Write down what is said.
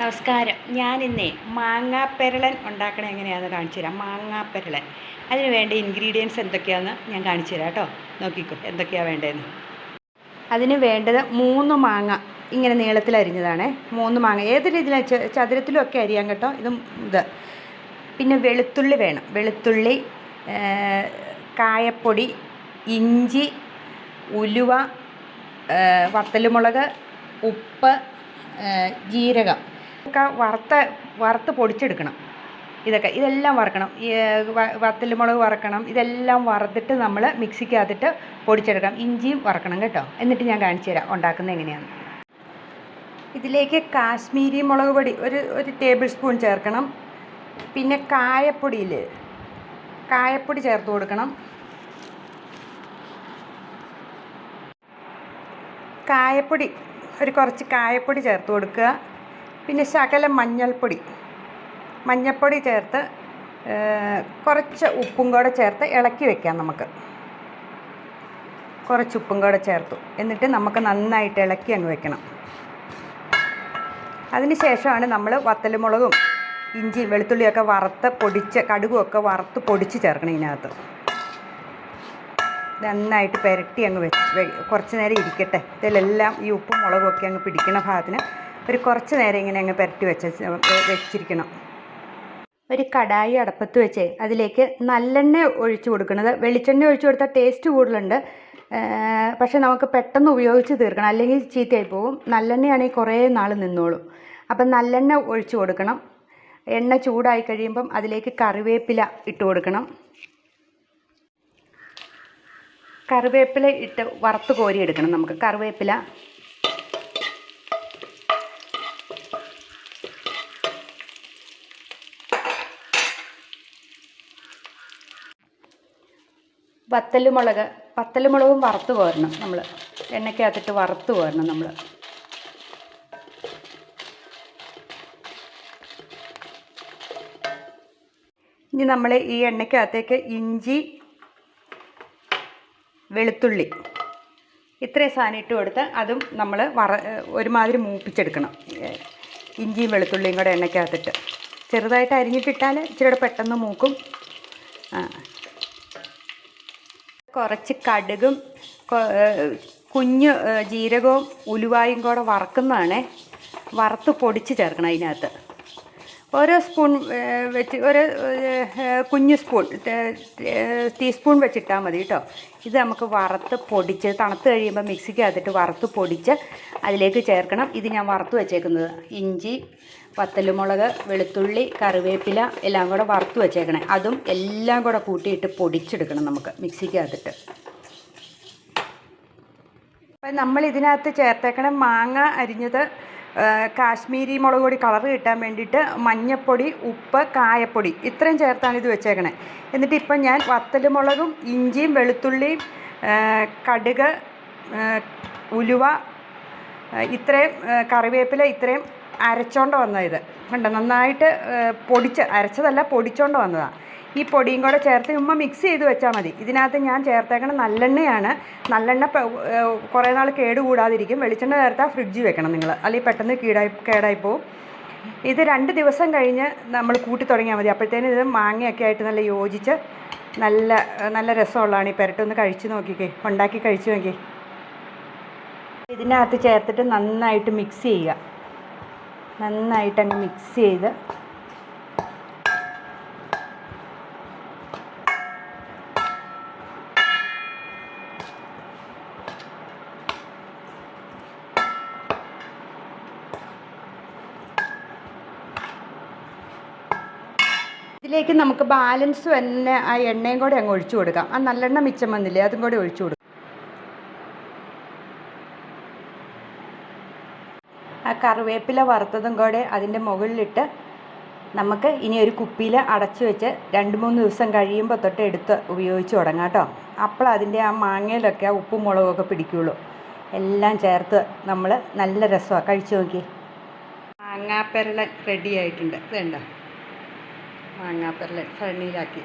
നമസ്കാരം. ഞാനിന്നേ മാങ്ങാപ്പെരളൻ ഉണ്ടാക്കണ എങ്ങനെയാണെന്ന് കാണിച്ചു തരാം. മാങ്ങാപ്പെരളൻ. അതിന് വേണ്ട ഇൻഗ്രീഡിയൻസ് എന്തൊക്കെയാണെന്ന് ഞാൻ കാണിച്ചു തരാം കേട്ടോ. നോക്കിക്കോ എന്തൊക്കെയാണ് വേണ്ടതെന്ന്. അതിന് വേണ്ടത് മൂന്ന് മാങ്ങ ഇങ്ങനെ നീളത്തിൽ അരിഞ്ഞതാണ്. മൂന്ന് മാങ്ങ. ഏത് രീതിയിലാണ് ചതുരത്തിലും ഒക്കെ അരിയാം കേട്ടോ. ഇതും ഇത്. പിന്നെ വെളുത്തുള്ളി വേണം. വെളുത്തുള്ളി കായപ്പൊടി ഇഞ്ചി ഉലുവ വത്തലുമുളക് ഉപ്പ് ജീരകം. ഒക്കെ വറുത്ത വറുത്ത് പൊടിച്ചെടുക്കണം. ഇതൊക്കെ ഇതെല്ലാം വറക്കണം. ഈ വ- വത്തലുമുളക് വറക്കണം. ഇതെല്ലാം വറുത്തിട്ട് നമ്മൾ മിക്സിക്കകത്തിട്ട് പൊടിച്ചെടുക്കണം. ഇഞ്ചിയും വറക്കണം കേട്ടോ. എന്നിട്ട് ഞാൻ കാണിച്ചു തരാം ഉണ്ടാക്കുന്നത് എങ്ങനെയാണ്. ഇതിലേക്ക് കാശ്മീരി മുളക് പൊടി ഒരു ഒരു ടേബിൾ സ്പൂൺ ചേർക്കണം. പിന്നെ കായപ്പൊടിയിൽ കായപ്പൊടി ചേർത്ത് കൊടുക്കണം. കായപ്പൊടി ഒരു കുറച്ച് കായപ്പൊടി ചേർത്ത് കൊടുക്കുക. പിന്നെ ശകലം മഞ്ഞൾപ്പൊടി. മഞ്ഞൾപ്പൊടി ചേർത്ത് കുറച്ച് ഉപ്പും കൂടെ ചേർത്ത് ഇളക്കി വെക്കാം നമുക്ക്. കുറച്ച് ഉപ്പും കൂടെ ചേർത്തു. എന്നിട്ട് നമുക്ക് നന്നായിട്ട് ഇളക്കി അങ്ങ് വെക്കണം. അതിന് ശേഷമാണ് നമ്മൾ വത്തലുമുളകും ഇഞ്ചി വെളുത്തുള്ളിയൊക്കെ വറുത്ത് പൊടിച്ച് കടുകുമൊക്കെ വറുത്ത് പൊടിച്ച് ചേർക്കണം ഇതിനകത്ത്. നന്നായിട്ട് പുരട്ടി അങ്ങ് വെച്ച് കുറച്ച് നേരം ഇരിക്കട്ടെ. ഇതിലെല്ലാം ഈ ഉപ്പും മുളകും ഒക്കെ അങ്ങ് പിടിക്കുന്ന ഭാഗത്തിന് ഒരു കുറച്ച് നേരം ഇങ്ങനെ അങ്ങ് പുരട്ടി വെച്ച വെച്ചിരിക്കണം. ഒരു കടായി അടപ്പത്ത് വെച്ച് അതിലേക്ക് നല്ലെണ്ണ ഒഴിച്ച് കൊടുക്കുന്നത്. വെളിച്ചെണ്ണ ഒഴിച്ച് കൊടുത്താൽ ടേസ്റ്റ് കൂടുതലുണ്ട്. പക്ഷേ നമുക്ക് പെട്ടെന്ന് ഉപയോഗിച്ച് തീർക്കണം. അല്ലെങ്കിൽ ചീത്തയായി പോകും. നല്ലെണ്ണയാണെങ്കിൽ കുറേ നാൾ നിന്നോളും. അപ്പം നല്ലെണ്ണ ഒഴിച്ച് കൊടുക്കണം. എണ്ണ ചൂടായി കഴിയുമ്പം അതിലേക്ക് കറിവേപ്പില ഇട്ട് കൊടുക്കണം. കറിവേപ്പില ഇട്ട് വറുത്ത് കോരിയെടുക്കണം നമുക്ക്. കറിവേപ്പില വത്തലുമുളക് വത്തലുമുളകും വറുത്ത് കോരണം നമ്മൾ എണ്ണയ്ക്കകത്തിട്ട് വറുത്ത് കോരണം നമ്മൾ ഇനി നമ്മൾ ഈ എണ്ണയ്ക്കകത്തേക്ക് ഇഞ്ചി വെളുത്തുള്ളി ഇത്രയും സാധനം ഇട്ട് കൊടുത്ത് അതും നമ്മൾ വറ ഒരുമാതിരി മൂപ്പിച്ചെടുക്കണം. ഇഞ്ചിയും വെളുത്തുള്ളിയും കൂടെ എണ്ണയ്ക്കകത്തിട്ട്. ചെറുതായിട്ട് അരിഞ്ഞിട്ടിട്ടാൽ ഇച്ചിരി കൂടെ പെട്ടെന്ന് മൂക്കും. കുറച്ച് കടുകും കുഞ്ഞ് ജീരകവും ഉലുവായും കൂടെ വറക്കുന്നതാണേ. വറുത്ത് പൊടിച്ച് ചേർക്കണം അതിനകത്ത്. ഓരോ സ്പൂൺ വെച്ച് ഒരു കുഞ്ഞു സ്പൂൺ ടീസ്പൂൺ വെച്ചിട്ടാൽ മതി കേട്ടോ ഇത് നമുക്ക് വറുത്ത് പൊടിച്ച് തണുത്ത് കഴിയുമ്പോൾ മിക്സിക്ക് അകത്തിട്ട് വറുത്ത് പൊടിച്ച് അതിലേക്ക് ചേർക്കണം. ഇത് ഞാൻ വറുത്ത് വെച്ചേക്കുന്നത് ഇഞ്ചി വത്തലുമുളക് വെളുത്തുള്ളി കറിവേപ്പില എല്ലാം കൂടെ വറുത്ത് വെച്ചേക്കണേ. അതും എല്ലാം കൂടെ കൂട്ടിയിട്ട് പൊടിച്ചെടുക്കണം നമുക്ക് മിക്സിക്ക് അകത്തിട്ട് അപ്പം നമ്മൾ ഇതിനകത്ത് ചേർത്തേക്കണം മാങ്ങ അരിഞ്ഞത് കാശ്മീരി മുളക് പൊടി കളർ കിട്ടാൻ വേണ്ടിയിട്ട് മഞ്ഞപ്പൊടി ഉപ്പ് കായപ്പൊടി ഇത്രയും ചേർത്താണ് ഇത് വെച്ചേക്കണേ. എന്നിട്ട് ഇപ്പം ഞാൻ വത്തലുമുളകും ഇഞ്ചിയും വെളുത്തുള്ളിയും കടുക് ഉലുവ ഇത്രയും കറിവേപ്പില ഇത്രയും അരച്ചോണ്ട് വന്നത് ഇത്. കണ്ടോ? നന്നായിട്ട് പൊടിച്ച് അരച്ചതല്ല പൊടിച്ചോണ്ട് വന്നതാണ് ഈ പൊടിയും കൂടെ ചേർത്ത് ഉമ്മ മിക്സ് ചെയ്ത് വെച്ചാൽ മതി. ഇതിനകത്ത് ഞാൻ ചേർത്തേക്കണ നല്ലെണ്ണയാണ്. നല്ലെണ്ണ കുറേ നാൾ കേട് കൂടാതിരിക്കും. വെളിച്ചെണ്ണ ചേർത്താൽ ഫ്രിഡ്ജിൽ വെക്കണം നിങ്ങൾ അല്ലെങ്കിൽ പെട്ടെന്ന് കീടായി കേടായി പോവും. ഇത് രണ്ട് ദിവസം കഴിഞ്ഞ് നമ്മൾ കൂട്ടി തുടങ്ങിയാൽ മതി. അപ്പോഴത്തേനും ഇത് മാങ്ങയൊക്കെ ആയിട്ട് നല്ല യോജിച്ച് നല്ല നല്ല രസമുള്ളതാണ്. ഈ പെരട്ടൊന്ന് കഴിച്ച് നോക്കിക്കേ. ഉണ്ടാക്കി കഴിച്ച് നോക്കി ഇതിനകത്ത് ചേർത്തിട്ട് നന്നായിട്ട് മിക്സ് ചെയ്യുക. നന്നായിട്ട് അങ്ങ് മിക്സ് ചെയ്ത് ഇതിലേക്ക് നമുക്ക് ബാലൻസ് തന്നെ ആ എണ്ണയും കൂടെ അങ്ങ് ഒഴിച്ചു കൊടുക്കാം. ആ നല്ലെണ്ണ മിച്ചം വന്നില്ലേ അതും കൂടെ ഒഴിച്ചു കൊടുക്കാം. ആ കറിവേപ്പില വറുത്തതും കൂടെ അതിന്റെ മുകളിലിട്ട് നമുക്ക് ഇനി ഒരു കുപ്പിയിൽ അടച്ചു വെച്ച് രണ്ട് മൂന്ന് ദിവസം കഴിയുമ്പോൾ തൊട്ട് എടുത്ത് ഉപയോഗിച്ച് തുടങ്ങാം കേട്ടോ. അപ്പോൾ അതിന്റെ ആ മാങ്ങയിലൊക്കെ ആ ഉപ്പും മുളകൊക്കെ പിടിക്കുകയുള്ളൂ എല്ലാം ചേർത്ത് നമ്മൾ നല്ല രസമാണ്. കഴിച്ചു നോക്കി മാങ്ങാപ്പെരളൻ റെഡി ആയിട്ടുണ്ട്. ഇതുണ്ടോ മാങ്ങാപ്പെരളൻ ഫെണ്ണിയിലാക്കി